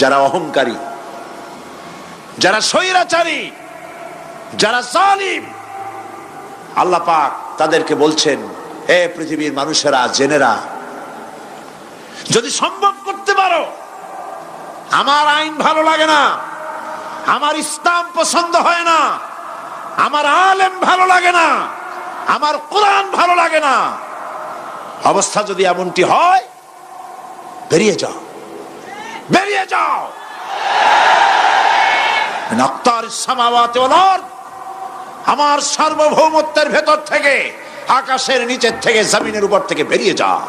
যারা অহংকারী, যারা স্বৈরাচারী, যারা সালিম আল্লাহ পাক তাদেরকে বলছেন, হে পৃথিবীর মানুষেরা, জেনেরা, যদি সম্ভব করতে পারো, আমার আইন ভালো লাগে না, আমার ইসলাম পছন্দ হয় না, আমার আলেম ভালো লাগে না, আমার কোরআন ভালো লাগে না, অবস্থা যদি এমনটি হয়, বেরিয়ে যাও। বেরিয়ে যাও। সামাওয়াতে আমার সার্বভৌমত্বের ভেতর থেকে, আকাশের নিচের থেকে, জমিনের উপর থেকে বেরিয়ে যা।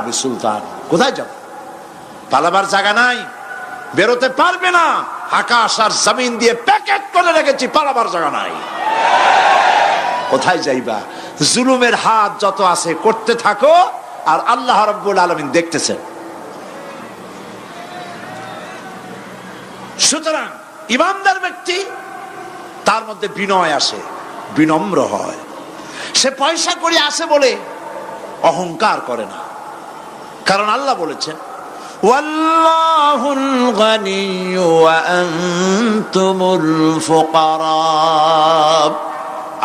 বিসুলতান। কোথায় যাব? পালাবার জায়গা নাই, বেরোতে পারবে না। আকাশ আর জমিন দিয়ে প্যাকেট করে রেখেছি, পালাবার জায়গা নাই। কোথায় যাইবা? জুলুমের হাত যত আছে, করতে থাকো। আর আল্লাহ রব্বুল আলমিন দেখতেছেন। সুতরাং ইমানদার ব্যক্তি তার মধ্যে বিনয় আসে, বিনম্র হয়। সে পয়সা করে আসে বলে অহংকার করে না। কারণ আল্লাহ বলেছেন ওয়া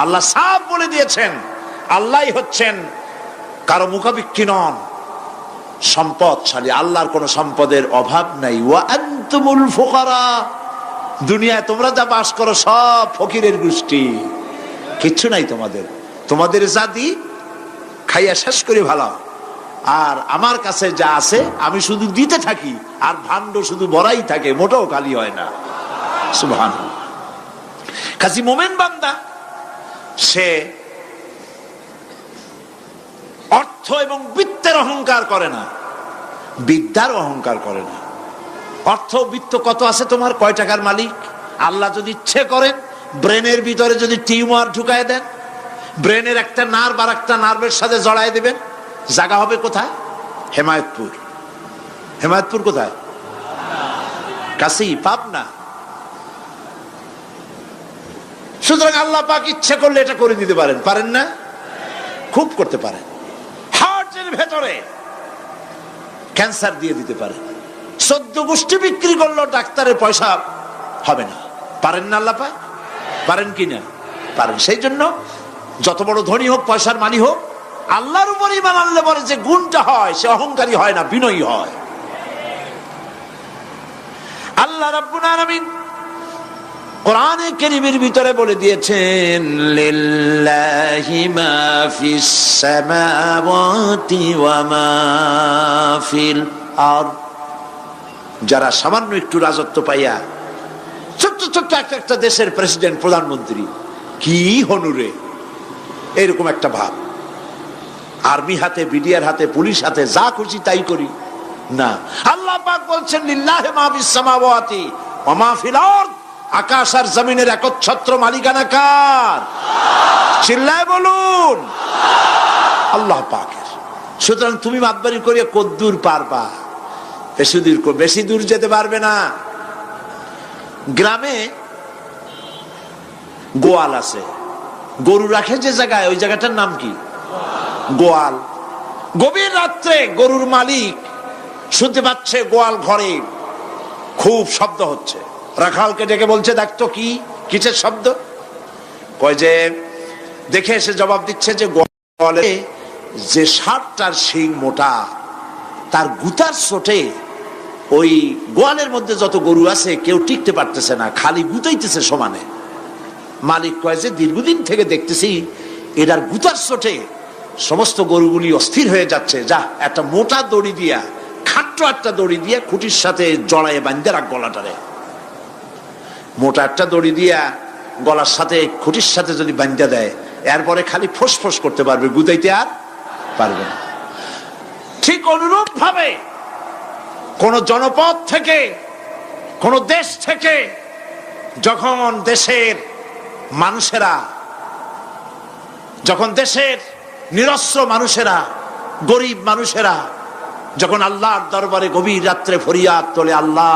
আল্লাহ সাফ বলে দিয়েছেন আল্লাহ হচ্ছেন কারও মুখাবিক্ষি নন। সম্পদশালী, আল্লাহর কোন সম্পদের অভাব নাই। দুনিয়ায় তোমরা যা বাস করো সব ফকিরের গোষ্ঠী। কিচ্ছু নাই তোমাদের। তোমাদের জাতি খাইয়া শেষ করে ভালো। আর আমার কাছে যা আছে, আমি শুধু দিতে থাকি। আর ভাণ্ড শুধু বড়াই থাকে, মোটেও খালি হয় না। সুবহান কাজী মোমেন বান্দা, সে অর্থ এবং বৃত্তের অহংকার করে না। বিদ্যার অহংকার করে না। অর্থ বৃত্ত কত আছে তোমার? কয় টাকার মালিক? আল্লাহ যদি ইচ্ছে করেন, ব্রেনের ভিতরে যদি টিউমার ঢুকায় দেন, ব্রেনের একটা নার্ভ আর একটা নার্ভের সাথে জড়ায় দেবেন, জায়গা হবে কোথায়? হেমায়তপুর। হেমায়তপুর কোথায়? কাছেই পাবনা। সুতরাং আল্লাহ পাক ইচ্ছে করলে এটা করে দিতে পারেন। পারেন না? খুব করতে পারেন। ভেতরে ক্যান্সার দিয়ে দিতে পারে। সদ্য গোষ্ঠী বিক্রি করল, ডাক্তারের পয়সা হবে না। পারেন না আল্লাহ পাক? পারেন কি না? পারেন। সেই জন্য যত বড় ধনী হোক, পয়সার মানি হোক, আল্লাহর উপর ইমান আনলে বলে যে গুণটা হয়, সে অহংকারী হয় না, বিনয়ী হয়। আল্লাহ রাব্বুল আলামিন কোরআনে কেরিমের ভিতরে বলে দিয়েছেন যারা সামান্য একটু রাজত্ব পাইয়া ছোট্ট ছোট্ট একটা একটা দেশের প্রেসিডেন্ট, প্রধানমন্ত্রী, কি হনুরে এরকম একটা ভাব। আর্মি হাতে, বিডিআর হাতে, পুলিশ হাতে, যা খুশি তাই করি। না। আল্লাহ বলছেন, লিল্লাহে মা ফিস সামাওয়াতি ওয়া আকাশ আর জমিনের একচ্ছত্র মালিকানা কার? চিল্লায় বলুন। আল্লাহ পাকের। সুতরাং তুমি মাতবারি করিয়া কদ্দুর পারবা। বেশি দূর বেশি দূর যেতে পারবে না। গ্রামে গোয়াল আছে। গরু রাখে যে জায়গায়, ওই জায়গাটার নাম কি? গোয়াল। গভীর রাত্রে গরুর মালিক শুনতে পাচ্ছে গোয়াল ঘরে খুব শব্দ হচ্ছে। রাখালকে ডেকে বলছে দেখতো কি, কিসের শব্দ? কয় যে, দেখে এসে জবাব দিচ্ছে যে, গোয়ালে যে ষাটটার শিং মোটা, তার গুতার চোটে ওই গোয়ালের মধ্যে যত গরু আছে, কেউ টিকতে পারতেছে না, খালি গুতাইতেছে সমানে। মালিক কয় যে, দীর্ঘদিন থেকে দেখতেছি, এটার গুতার চোটে সমস্ত গরুগুলি অস্থির হয়ে যাচ্ছে। যা, একটা মোটা দড়ি দিয়া, খাট্ট একটা দড়ি দিয়ে খুঁটির সাথে জড়াইয়ে বান্ধে রাখ গলাটারে। মোটা একটা দড়ি দিয়া গলার সাথে, খুঁটির সাথে যদি বান্ধা দেয়, এরপরে খালি ফোস করতে পারবে গুতাইতে আর পারবে না। ঠিক অনুরূপ ভাবে কোন জনপদ থেকে, কোন দেশ থেকে যখন দেশের মানুষেরা, যখন দেশের নিরস্ত্র মানুষেরা, গরিব মানুষেরা, যখন আল্লাহর দরবারে গভীর রাত্রে ফরিয়াদ তোলে, আল্লাহ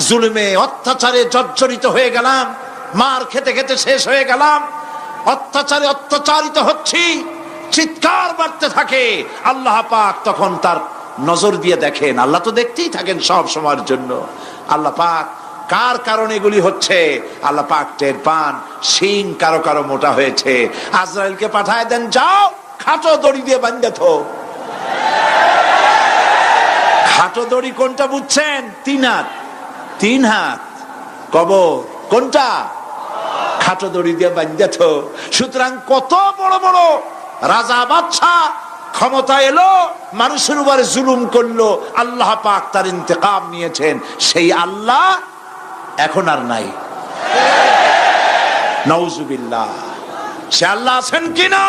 জুলুমে অত্যাচারে জর্জরিত হয়ে গেলাম, মার খেতে খেতে শেষ হয়ে গেলাম, অত্যাচারে অত্যাচারিত হচ্ছি, চিৎকার বাড়তে থাকে। আল্লাহ পাক তখন তার নজর দিয়ে দেখেন। আল্লাহ তো দেখতেই থাকেন সব সময়ের জন্য। আল্লাহ পাক কার কারণে এগুলি হচ্ছে? আল্লাহ পাক টের পান সিং কারও কারও মোটা হয়েছে। আজরাইলকে পাঠায় দেন, যাও, খাটো দড়ি দিয়ে বান্ধে থো। খাটো দড়ি কোনটা বুঝছেন? তিন হাত তিন হাত। কবর কোনটা? খাটো দড়ি দিয়ে থো সুতরাং কত বড় বড় রাজা বাদশাহ ক্ষমতা এলো, মানুষের উপরে জুলুম করল, আল্লাহ পাক তার ইন্তেকাম নিয়েছেন। সেই আল্লাহ এখন আর নাই। নওজুবিল্লাহ সে আল্লাহ আছেন কিনা?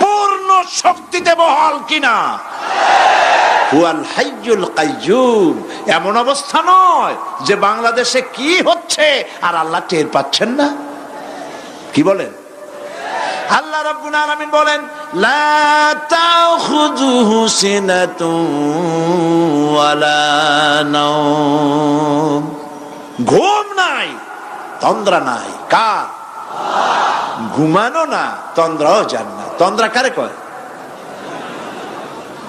পূর্ণ শক্তিতে বহাল কিনা? এমন অবস্থা নয় যে বাংলাদেশে কি হচ্ছে আর আল্লাহ টের পাচ্ছেন না। কি বলেন? আল্লাহ রাব্বুল বলেন, লা ঘুম নাই, তন্দ্রা নাই। কার? ঘুমানো না, তন্দ্রাও জান না তন্দ্রা কারে কয়?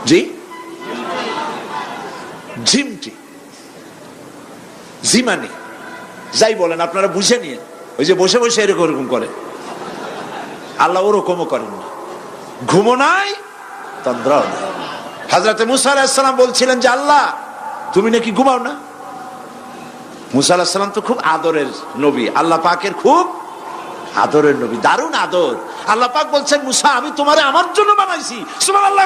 জি? ঝিমটি। জিমানি যাই বলেন, আপনারা বুঝে নিয়ে ওই যে বসে বসে এরকম এরকম করে। আল্লাহ ওরকমও করেন না। ঘুমো নাই, তন্দ্রাও নাই। হাজরাতে মুসা আলাহিসাল্লাম বলছিলেন যে, আল্লাহ, তুমি নাকি ঘুমাও না? মুসা আলাহিসাল্লাম তো খুব আদরের নবী। আল্লাহ পাকের খুব আদরের নবী। দারুণ আদর। আল্লাহ পাক বলছেন, মুসা, আমি তোমারে আমার জন্য বানাইছি। সুবহানাল্লাহ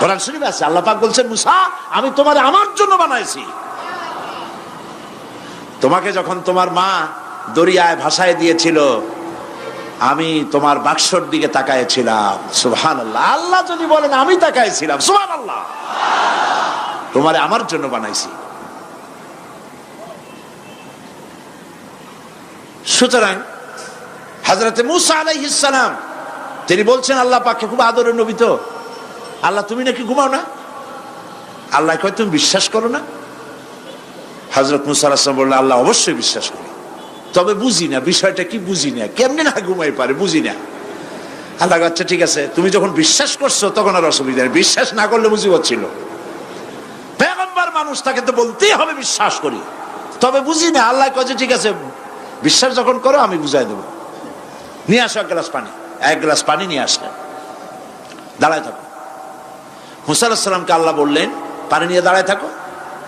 কোরআন শরীফ আছে, আল্লাহ পাক বলছেন, মুসা, আমি তোমারে আমার জন্য বানাইছি। তোমাকে যখন তোমার মা দরিয়ায় ভাসায় দিয়েছিল, আমি তোমার বাক্সর দিকে তাকাইছিলাম সুবহান আল্লাহ আল্লাহ যদি বলেন, আমি তাকাইছিলাম। সুবহান আল্লাহ তোমারে আমার জন্য বানাইছি। সুতরাং হাজরতে মুসা আলাইহিসালাম তিনি বলছেন, আল্লাহ পাককে খুব আদরের নবী তো। আল্লাহ, তুমি নাকি ঘুমাও না? আল্লাহ কয়, তুমি বিশ্বাস করো না? হজরত মুসা আসলাম আল্লাহ অবশ্যই বিশ্বাস করি। তবে বুঝি না, বিষয়টা কি বুঝি না? কেমনে না ঘুমাই পারে, বুঝি না। আল্লাহ আচ্ছা ঠিক আছে, তুমি যখন বিশ্বাস করছ, তখন আর অসুবিধা নেই। বিশ্বাস না করলে মুসিবত ছিল। পেগম্বার মানুষ, তাকে তো বলতেই হবে, বিশ্বাস করি। তবে বুঝি না, আল্লাহ কয়ে ঠিক আছে, বিশ্বাস যখন করো, আমি বুঝাই দেবো। নিয়ে আসো এক গ্লাস পানি। এক গ্লাস পানি নিয়ে আসলেন। দাঁড়ায় থাকো। মুসা আল্লাহ বললেন, পানি নিয়ে দাঁড়ায় থাকো।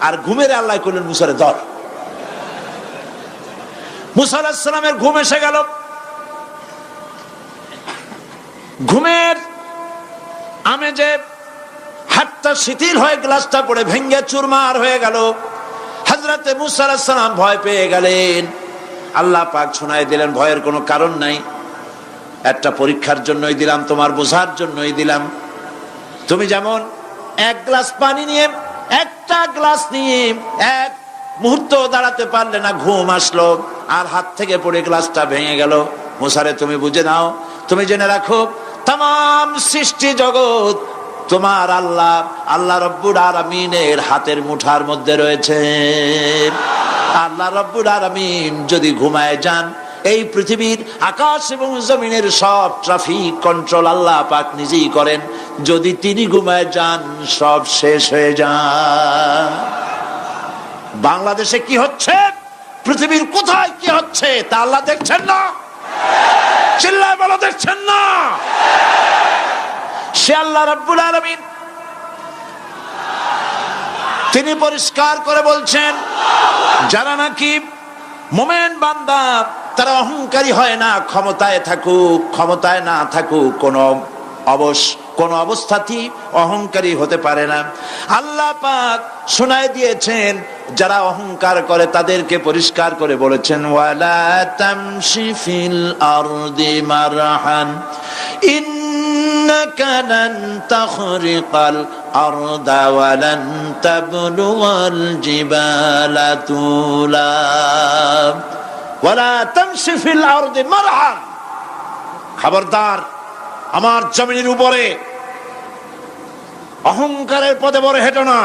আর ঘুমের আল্লাহ করলেন, মুসারে দর মুসা ঘুম এসে গেল। ঘুমের আমেজে হাতটা শিথিল হয়ে গ্লাসটা পড়ে ভেঙ্গে চুরমার হয়ে গেল। হাজরাতে মুসা ভয় পেয়ে গেলেন। আল্লাহ পাক শোনাই দিলেন, ভয়ের কোনো কারণ নাই। একটা পরীক্ষার জন্যই দিলাম, তোমার বোঝার জন্যই দিলাম। তুমি যেমন এক গ্লাস পানি নিয়ে, একটা গ্লাস নিয়ে এক মুহূর্ত দাঁড়াতে পারলে না, ঘুম আসলো আর হাত থেকে পড়ে গ্লাসটা ভেঙে গেল। মুসারে, তুমি বুঝে নাও, তুমি জেনে রাখো তাম সৃষ্টি জগৎ তোমার আল্লাহ আল্লাহ রব্বুর আরামিনের হাতের মুঠার মধ্যে রয়েছে। আল্লাহ রব্বুর আরামিন যদি ঘুমায় যান এই পৃথিবীর আকাশ এবং জমিনের সব ট্রাফিক কন্ট্রোল আল্লাহ পাক নিজেই করেন। যদি তিনি ঘুমায় যান, সব শেষ হয়ে যান বাংলাদেশে কি হচ্ছে? পৃথিবীর কোথায় কি হচ্ছে তা আল্লাহ দেখছেন না? চিল্লায় বলা, দেখছেন না? সে আল্লাহ রব্বুল আলমিন। তিনি পরিষ্কার করে বলছেন, যারা নাকি মোমেন বান্দা তারা অহংকারী হয় না ক্ষমতায় থাকুক ক্ষমতায় না থাকুক কোন অবশ কোন অবস্থাতেই অহংকারী হতে পারে না আল্লাহ পাক শোনায় দিয়েছেন যারা অহংকার করে তাদেরকে পরিষ্কার করে বলেছেন ওয়ালা তামশি ফিল আরদি মারহান إنك لن تخرق الأرض ولن تبلغ الجبال طولا ولا تمشي في الأرض مرحا খবরদার আমার জমিনের উপরে অহংকারের পদে বড় হেঁটো না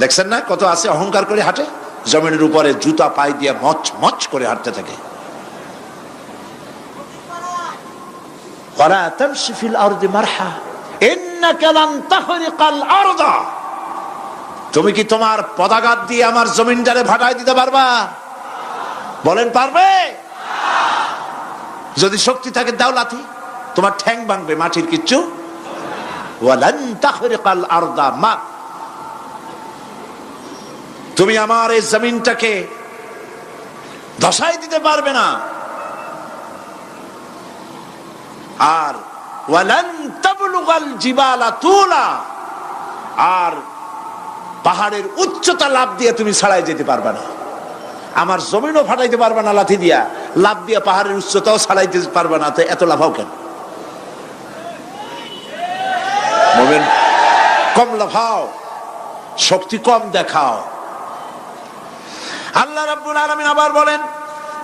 দেখছেন না কত আছে অহংকার করে হাঁটে জমিনের উপরে জুতা পাই দিয়ে মচ মচ করে হাঁটতে থাকে ولا تمشي في الارض مرحا انك لن تخرق الارض তুমি কি তোমার পদাঘাত দিয়ে আমার জমিনটারে ভাটায় দিতে পারবা বলেন, পারবে? যদি শক্তি থাকে দাও লাথি, তোমার ঠ্যাং ভাঙবে, মাটির কিচ্ছু। তুমি আমার এই জমিনটাকে ধসাই দিতে পারবে না। আর আর পাহাড়ের উচ্চতা লাভ দিয়ে তুমি ছাড়াই যেতে পারবে না। আমার জমিনও ফাটাইতে পারবে না লাথি দিয়া লাভ দিয়া পাহাড়ের উচ্চতাও ছাড়াইতে পারবে না তো এত লাফাও কেন মোমেন কম লাফাও শক্তি কম দেখাও আল্লাহ রাব্বুল আলামিন আবার বলেন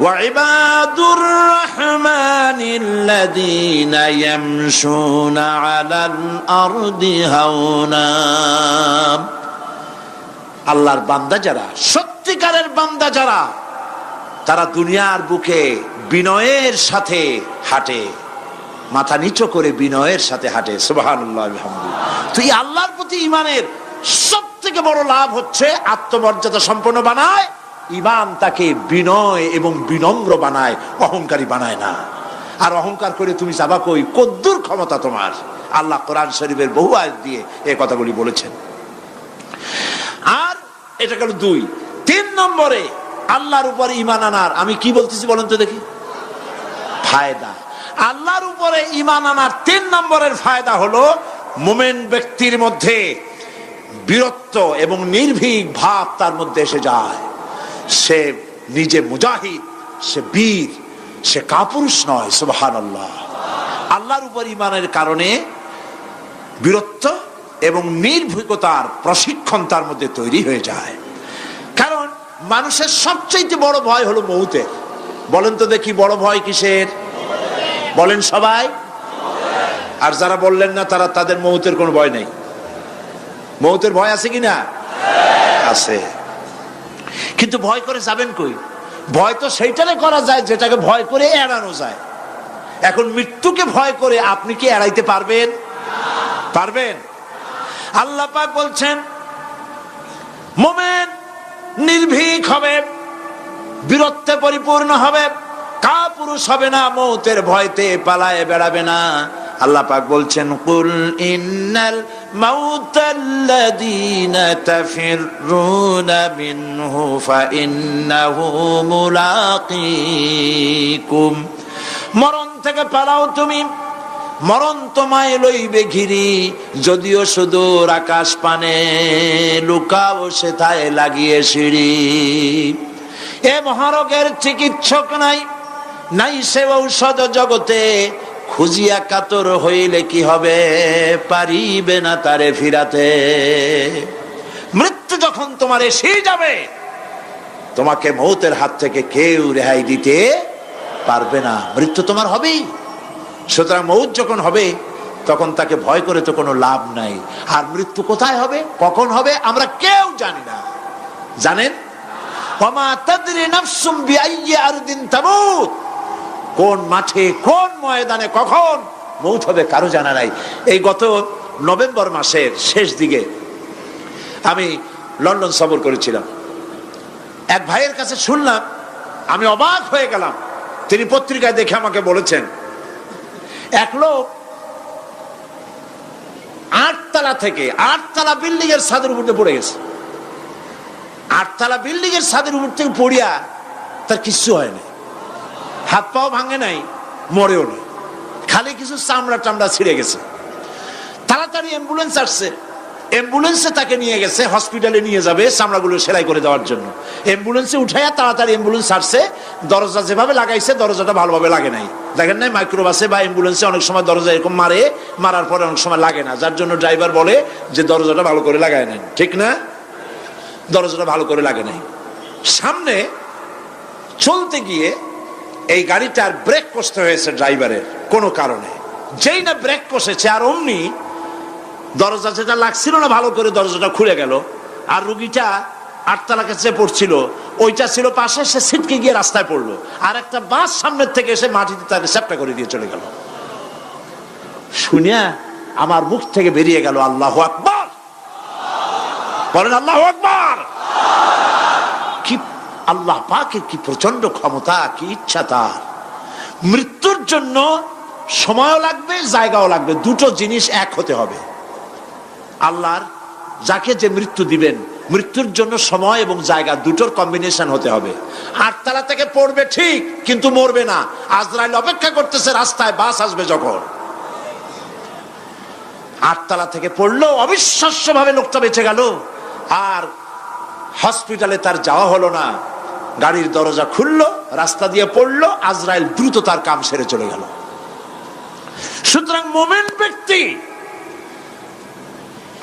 وعباد الرحمن الذين يمشون على الأرض هونا আল্লাহর বান্দা যারা সত্যিকারের বান্দা যারা, তারা দুনিয়ার বুকে বিনয়ের সাথে হাঁটে। মাথা নিচু করে বিনয়ের সাথে হাঁটে। সুবহানাল্লাহ বিহামদিহি। তো এই আল্লাহর প্রতি ইমানের সব থেকে বড় লাভ হচ্ছে আত্মমর্যাদা সম্পন্ন বানায়। ইমান তাকে বিনয় এবং বিনম্র বানায়, অহংকারী বানায় না। আর অহংকার করে তুমি যাবা কই? কদ্দুর ক্ষমতা তোমার। আল্লাহ কোরআন শরীফের বহু আয় দিয়ে এই কথাগুলি বলেছেন। আর এটা গেল দুই। তিন নম্বরে, আল্লাহর উপরে ইমান আনার, আমি কি বলতেছি বলেন তো দেখি? ফায়দা। আল্লাহর উপরে ইমান আনার তিন নম্বরের ফায়দা হলো, মোমেন ব্যক্তির মধ্যে বীরত্ব এবং নির্ভীক ভাব তার মধ্যে এসে যায়। সে নিজে মুজাহিদ, সে বীর, সে কাপুরুষ নয় সুবহান আল্লাহ আল্লাহর উপর ইমানের কারণে বীরত্ব এবং নির্ভীকতার প্রশিক্ষণ তার মধ্যে তৈরি হয়ে যায়। মানুষের সবচেয়ে বড় ভয় হলো মৌতের বলেন তো দেখি বড় ভয় কিসের? বলেন সবাই। আর যারা বললেন না, তারা তাদের মৌতের কোনো ভয় নেই। মৌতের ভয় আছে কি না আছে। কিন্তু ভয় করে যাবেন কই? ভয় তো সেইটারে করা যায় যেটাকে ভয় করে এড়ানো যায়। এখন মৃত্যুকে ভয় করে আপনি কি এড়াইতে পারবেন? পারবেন? আল্লাহ পাক বলছেন, মোমেন নির্ভীক হবে, বীরত্বে পরিপূর্ণ হবে কা পুরুষ হবে না, মৌতের ভয়তে পালায় বেড়াবে না। আল্লাহ পাক বলছেন, কুল ইন্নাল মাউতাল্লাযীনা তাফিরুনা মিনহু ফাইন্নাহু মুলাকীকুম। মরণ থেকে পালাও তুমি। মরণ তোমায় লইবে ঘিরি, যদিও সুদূর আকাশ পানে লুকাও সেথায় লাগিয়ে সিঁড়ি। এ মহারোগের চিকিৎসক নাই নাই সে ঔষধ জগতে, খুঁজিয়া কাতর হইলে কি হবে, পারিবে না তারে ফিরাতে। মৃত্যু যখন তোমার এসে যাবে, তোমাকে মৌতের হাত থেকে কেউ রেহাই দিতে পারবে না। মৃত্যু তোমার হবেই। সুতরাং মৌত যখন হবে, তখন তাকে ভয় করে তো কোনো লাভ নাই। আর মৃত্যু কোথায় হবে? কখন হবে? আমরা কেউ জানি না। জানেন? কোন মাঠে, কোন ময়দানে, কখন মৌত হবে কারও জানা নাই। এই গত নভেম্বর মাসের শেষ দিকে আমি লন্ডন সফর করেছিলাম। এক ভাইয়ের কাছে শুনলাম, আমি অবাক হয়ে গেলাম। তিনি পত্রিকায় দেখে আমাকে বলেছেন এক লোক আটতলা থেকে আটতলা বিল্ডিং এর ছাদের উপর পড়ে গেছে। আটতলা বিল্ডিং এর ছাদের উপর থেকে পড়িয়া তার কিচ্ছু হয় নাই। হাত পাও ভাঙে নাই, মরেও নাই। খালি কিছু চামড়া টামড়া ছিঁড়ে গেছে। তাড়াতাড়ি অ্যাম্বুলেন্স আসছে। অ্যাম্বুলেন্সে তাকে নিয়ে গেছে হসপিটালে নিয়ে যাবে চামড়াগুলো সেলাই করে দেওয়ার জন্য। অ্যাম্বুলেন্সে উঠাইয়া তাড়াতাড়ি অ্যাম্বুলেন্স আসছে। দরজা যেভাবে লাগাইছে, দরজাটা ভালোভাবে লাগে নাই। দেখেন নাই মাইক্রোবাসে বা অ্যাম্বুলেন্সে অনেক সময় দরজা এরকম মারে, মারার পরে অনেক সময় লাগে না। যার জন্য ড্রাইভার বলে যে দরজাটা ভালো করে লাগায় নেন। ঠিক না? দরজাটা ভালো করে লাগে নাই। সামনে চলতে গিয়ে এই গাড়িটার ব্রেক কষতে হয়েছে ড্রাইভারের কোনো কারণে। যেই না ব্রেক কষেছে, আর অমনি দরজা যেটা লাগছিল না, ভালো করে দরজাটা খুলে গেল। আর রুগীটা আটতলা কাছে পড়ছিল। ওইটা ছিল পাশে, সে ছিটকে গিয়ে রাস্তায় পড়ল। আর একটা বাস সামনের থেকে এসে মাটিতে তাকে চ্যাপটা করে দিয়ে চলে গেল। শুনিয়া আমার মুখ থেকে বেরিয়ে গেল আল্লাহ আকবর। বলেন, আল্লাহ আকবর। কি, আল্লাহ পাকে কি প্রচণ্ড ক্ষমতা, কি ইচ্ছা তার। মৃত্যুর জন্য সময়ও লাগবে, জায়গাও লাগবে। দুটো জিনিস এক হতে হবে। আল্লাহর, যাকে যে মৃত্যু দিবেন মৃত্যুর জন্য সময় এবং জায়গা দুটোর কম্বিনেশন হতে হবে। আটতলা থেকে পড়বে ঠিক, কিন্তু মরবে না। আজরাইল অপেক্ষা করতেছে, রাস্তায় বাস আসবে যখন। আটতলা থেকে পড়ল অবিশ্বাস্য ভাবে লোকটা বেঁচে গেল। আর হসপিটালে তার যাওয়া হলো না। গাড়ির দরজা খুললো, রাস্তা দিয়ে পড়ল, আজরাইল দ্রুত তার কাম সেরে চলে গেল। সুতরাং মোমেন্ট ব্যক্তি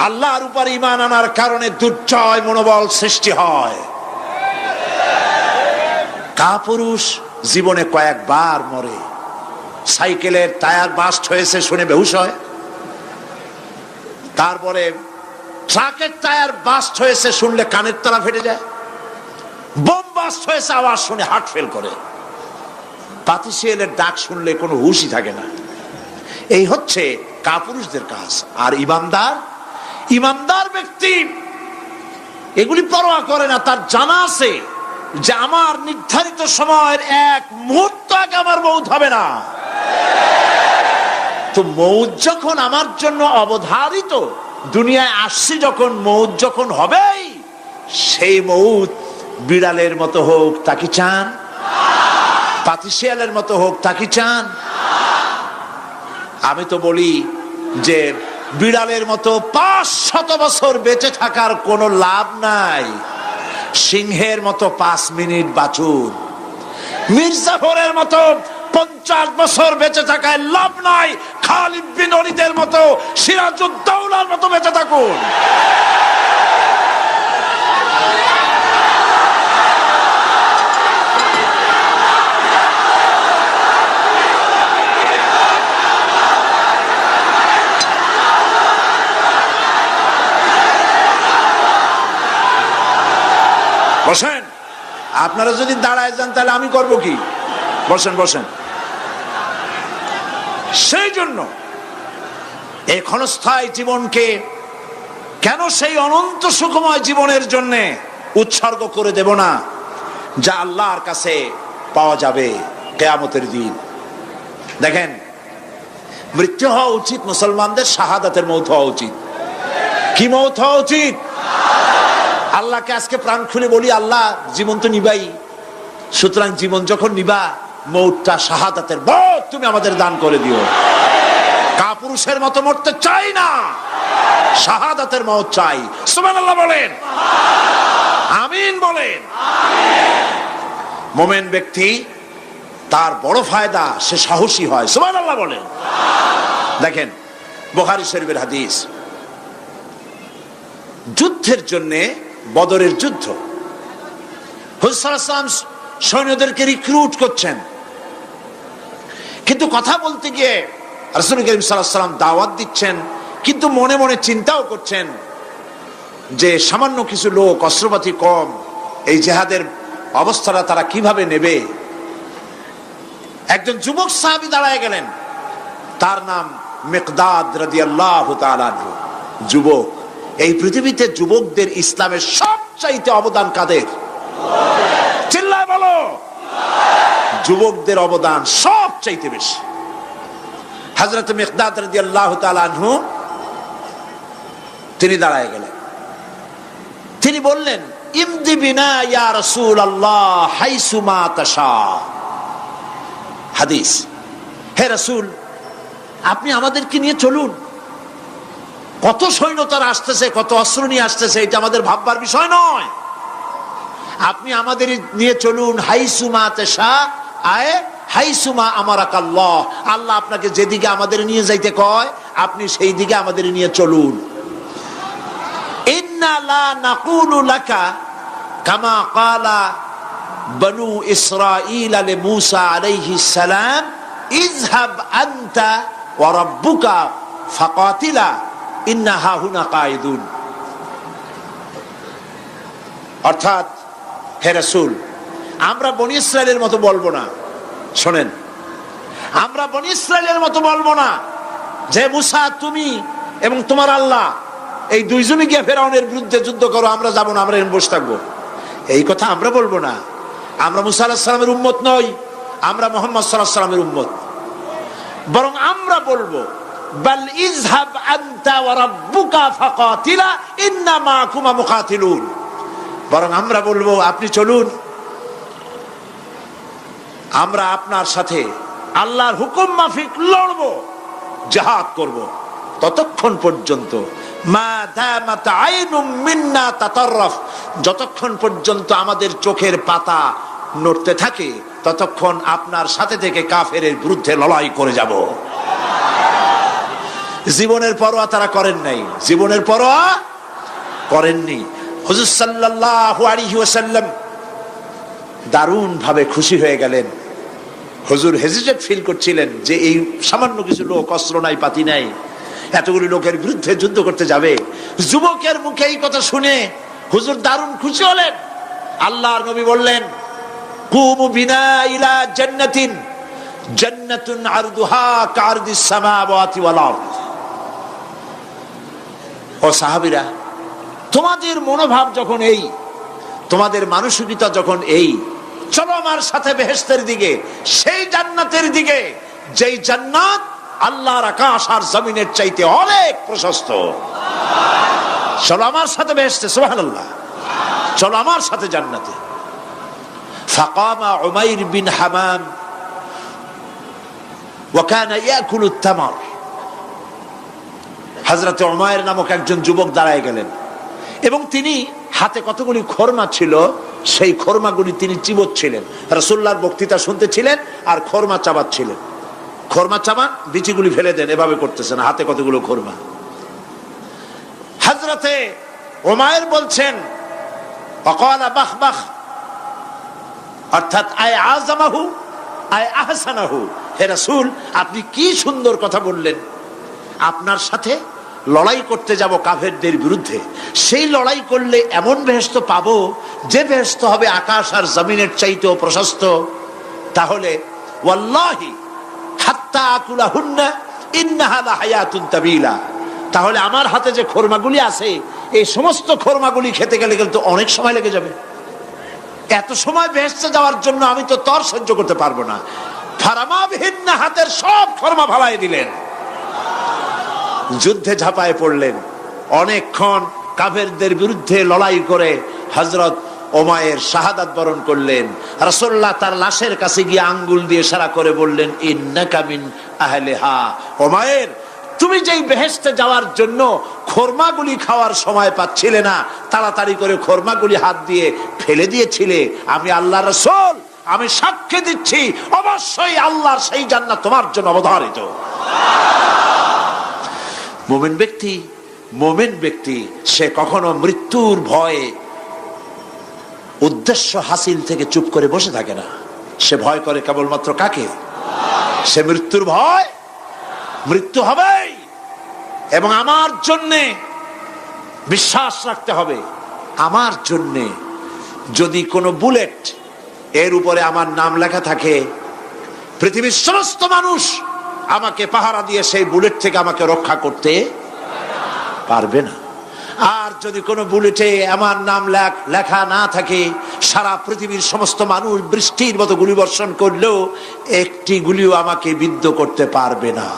আল্লাহর উপর ইমান আনার কারণে দুর্জয় মনোবল সৃষ্টি হয়। কাপুরুষ জীবনে কয়েকবার মরে। সাইকেলের টায়ার বাস্ট হয়েছে শুনে বেহুশ হয়। তারপরে ট্রাকের টায়ার বাস্ট হয়েছে শুনলে কানের তলা ফেটে যায়। বোম বাস্ট হয়েছে আওয়াজ শুনে হার্ট ফেল করে। পাতিশিয়ালের ডাক শুনলে কোনো হুশই থাকে না। এই হচ্ছে কাপুরুষদের কাজ। আর ইমানদার ইমানদার ব্যক্তি এগুলি পরোয়া করে না, তার জানা আছে যে আমার নির্ধারিত সময়ের এক মুহূর্ত আগে আমার মৌত হবে না। তো মৌত যখন আমার জন্য অবধারিত, দুনিয়ায় আসছি যখন মৌত যখন হবেই, সেই মৌত বিড়ালের মতো হোক তাকে চান? পাতিশিয়ালের মতো হোক তাকে চান? আমি তো বলি যে বিড়ালের মতো পাঁচ শত বছর বেঁচে থাকার কোনো লাভ নাই। সিংহের মতো পাঁচ মিনিট বাঁচুন। মির্জাফরের মতো পঞ্চাশ বছর বেঁচে থাকায় লাভ নাই। খালিদ বিন মতো সিরাজুদ্দৌলার মতো বেঁচে থাকুন। বসেন। আপনারা যদি দাঁড়ায় যান তাহলে আমি করব কি? বসেন বসেন। সেই জন্য এই ক্ষণস্থায়ী জীবনকে কেন সেই অনন্ত সুখময় জীবনের জন্য উৎসর্গ করে দেব না যা আল্লাহর কাছে পাওয়া যাবে কেয়ামতের দিন। দেখেন মৃত্যু হওয়া উচিত মুসলমানদের শাহাদাতের মৌত হওয়া উচিত। কি মৌত হওয়া উচিত? আল্লাহকে আজকে প্রাণ খুলে বলি, আল্লাহ জীবন তো নিবাই। সুতরাং জীবন যখন নিবা, মৌতটা শাহাদাতের মত তুমি আমাদের দান করে দিও। কাপুরুষের মতো মরতে চাই না, শাহাদাতের মত চাই। সুমান আল্লাহ বলেন। আমিন বলেন। মোমেন ব্যক্তি, তার বড় ফায়দা, সে সাহসী হয়। সুমান আল্লাহ বলেন। দেখেন, বোখারি শরীফের হাদিস। যুদ্ধের জন্যে বদরের যুদ্ধ। হুসালাম সৈন্যদেরকে রিক্রুট করছেন। কিন্তু কথা বলতে গিয়ে রসুল করিম সাল্লাম দাওয়াত দিচ্ছেন, কিন্তু মনে মনে চিন্তাও করছেন যে সামান্য কিছু লোক, অস্ত্রপাতি কম, এই জেহাদের অবস্থাটা তারা কীভাবে নেবে? একজন যুবক সাহাবি দাঁড়ায় গেলেন, তার নাম মেকদাদ রাদি আল্লাহ যুবক এই পৃথিবীতে যুবকদের ইসলামের সবচাইতে অবদান কাদের? চিল্লায় বলো। যুবকদের অবদান সবচাইতে বেশি। হজরত মেকদাদ রাদি আল্লাহ তালু তিনি দাঁড়ায় গেলেন। তিনি বললেন ইমদি বিনা ইয়া রসুল আল্লাহ হাইসুমা তাশা। হাদিস হে রসুল আপনি আমাদেরকে নিয়ে চলুন। কত সৈন্য তারা আসতেছে, কত অস্ত্র নিয়ে আসতেছে, এটা আমাদের ভাববার বিষয় নয়। আপনি আমাদের নিয়ে চলুন, হাইসুমা তেসা আয় হাইসুমা আমার আল্লাহ আল্লাহ আপনাকে যেদিকে আমাদের নিয়ে যাইতে কয়, আপনি সেই দিকে আমাদের নিয়ে চলুন। কামা কালা বনু মুসা অর্থাৎ, হে আমরা বনি ইসরায়েলের মতো বলব না। শোনেন, আমরা বনি ইসরায়েলের মতো বলব না যে মুসা, তুমি এবং তোমার আল্লাহ, এই দুইজনে গিয়ে ফেরাউনের বিরুদ্ধে যুদ্ধ করো, আমরা যাব না, আমরা বসে থাকব। এই কথা আমরা বলব না। আমরা মুসা আল্লাহ সাল্লামের উম্মত নই, আমরা মোহাম্মদ সাল্লাহ সাল্লামের উম্মত। বরং আমরা বলব আনতা ওয়া রাব্বুকা ফাকাতিলা ইন্না মাকুমা মুকাতিলুন। বরং আমরা বলব, আপনি চলুন। আমরা আপনার সাথে আল্লাহর হুকুম মাফিক লড়বো, জাহাদ করব। ততক্ষণ পর্যন্ত যতক্ষণ পর্যন্ত আমাদের চোখের পাতা নড়তে থাকে, ততক্ষণ আপনার সাথে থেকে কাফের বিরুদ্ধে লড়াই করে যাব। জীবনের পরোয়া তারা করেন নাই। জীবনের পরোয়া করেননি। হুজুর সাল্লাল্লাহু দারুণ ভাবে খুশি হয়ে গেলেন। হুজুর হেজিটেট ফিল করছিলেন যে এই সামান্য কিছু লোক, অস্ত্র নাই, পাতি নাই, এতগুলি লোকের বিরুদ্ধে যুদ্ধ করতে যাবে। যুবকের মুখে এই কথা শুনে হুজুর দারুণ খুশি হলেন। আল্লাহর নবী বললেন, কুমু বিনা ইলা জান্নাতিন, জান্নাতুন আরদুহা কারদিস সামাওয়াতি ওয়াল আরদ। ও সাহাবীরা, তোমাদের মনোভাব যখন এই, তোমাদের মানসিকতা যখন এই, চলো আমার সাথে বেহেস্তের দিকে, সেই জান্নাতের দিকে, যেই জান্নাত আল্লাহর আকাশ আর জমিনের চাইতে অনেক প্রশস্ত। চলো আমার সাথে বেহেস্তে সোহান আল্লাহ চলো আমার সাথে জান্নাতে। ফাকামা উমাইর বিন হামাম ওয়াকান ইয়াকুলু তামার। হযরতে অমায়ের নামক একজন যুবক দাঁড়ায় গেলেন। এবং তিনি হাতে কতগুলি খরমা ছিল, সেই খরমাগুলি তিনি চিবোচ্ছিলেন। রসুল্লার বক্তৃতা শুনতেছিলেন আর খরমা চাবাচ্ছিলেন। খরমা চাবান বিচিগুলি ফেলে দেন, এভাবে করতেছেন, হাতে কতগুলো খরমা। হাজরতে ওমায়ের বলছেন, অকালা বাহ বাহ অর্থাৎ আয় আজামাহু আয় আহসানাহু। হে রাসূল, আপনি কি সুন্দর কথা বললেন। আপনার সাথে লড়াই করতে যাব কাফেরদের বিরুদ্ধে, সেই লড়াই করলে এমন বেহেস্ত পাব যে বেহেস্ত হবে আকাশ আর জমিনের চাইতেও প্রশস্ত। তাহলে তাহলে আমার হাতে যে খোরমাগুলি আছে, এই সমস্ত খোরমাগুলি খেতে গেলে কিন্তু অনেক সময় লেগে যাবে। এত সময় বেহেস্তে যাওয়ার জন্য আমি তো তর সহ্য করতে পারব না। ফারামাবিহীন হাতের সব খরমা ফালাই দিলেন। যুদ্ধে ঝাঁপায় পড়লেন। অনেকক্ষণ কাফেরদের বিরুদ্ধে লড়াই করে হজরত ওমায়ের শাহাদাত বরণ করলেন। রসোল্লাহ তার লাশের কাছে গিয়ে আঙ্গুল দিয়ে সারা করে বললেন ইন্নাকামিন আহলে হা ওমায়ের, তুমি যেই বেহেস্তে যাওয়ার জন্য খোরমাগুলি খাওয়ার সময় পাচ্ছিলে না, তাড়াতাড়ি করে খোরমাগুলি হাত দিয়ে ফেলে দিয়েছিলে। আমি আল্লাহ রসোল, আমি সাক্ষী দিচ্ছি, অবশ্যই আল্লাহর সেই জান্নাত তোমার জন্য অবধারিত। মোমেন ব্যক্তি মোমেন ব্যক্তি, সে কখনো মৃত্যুর ভয়ে উদ্দেশ্য হাসিল থেকে চুপ করে বসে থাকে না। সে ভয় করে কেবলমাত্র কাকে? সে মৃত্যুর ভয়? মৃত্যু হবেই। এবং আমার জন্যে বিশ্বাস রাখতে হবে, আমার জন্যে যদি কোনো বুলেট এর উপরে আমার নাম লেখা থাকে, পৃথিবীর সমস্ত মানুষ আমাকে পাহারা দিয়ে সেই বুলেট থেকে আমাকে রক্ষা করতে পারবে না। আর যদি কোনো বুলেটে আমার নাম লেখ- না থাকে, সারা পৃথিবীর সমস্ত মানুষ বৃষ্টির মতো গুলি বর্ষণ করলেও একটি গুলিও আমাকে বিদ্ধ করতে পারবে না।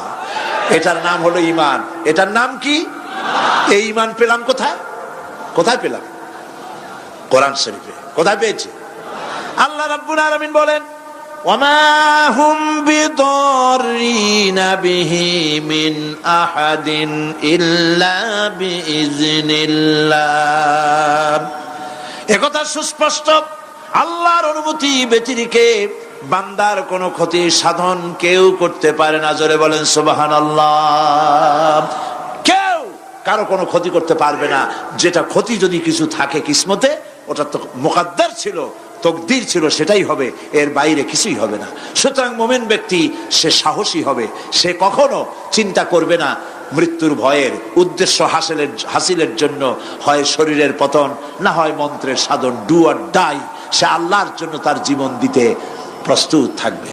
এটার নাম হলো ইমান। এটার নাম কি? এই ইমান পেলাম কোথায়? কোথায় পেলাম? কোরআন শরীফে। কোথায় পেয়েছি? আল্লাহ রাব্বুল আলামিন বলেন وما هم بضارين به من أحد إلا بإذن الله একথা সুস্পষ্ট আল্লাহর অনুমতি ব্যতিরিকে বান্দার কোনো ক্ষতি সাধন কেউ করতে পারে না জোরে বলেন সুবাহান কেউ কারো কোনো ক্ষতি করতে পারবে না যেটা ক্ষতি যদি কিছু থাকে কিসমতে ওটা তো মোকাদ্দার ছিল তকদির ছিল, সেটাই হবে। এর বাইরে কিছুই হবে না। সুতরাং মোমেন ব্যক্তি, সে সাহসী হবে। সে কখনো চিন্তা করবে না মৃত্যুর ভয়ের উদ্দেশ্য হাসিলের হাসিলের জন্য। হয় শরীরের পতন, না হয় মন্ত্রের সাধন। ডু আর ডাই সে আল্লাহর জন্য তার জীবন দিতে প্রস্তুত থাকবে।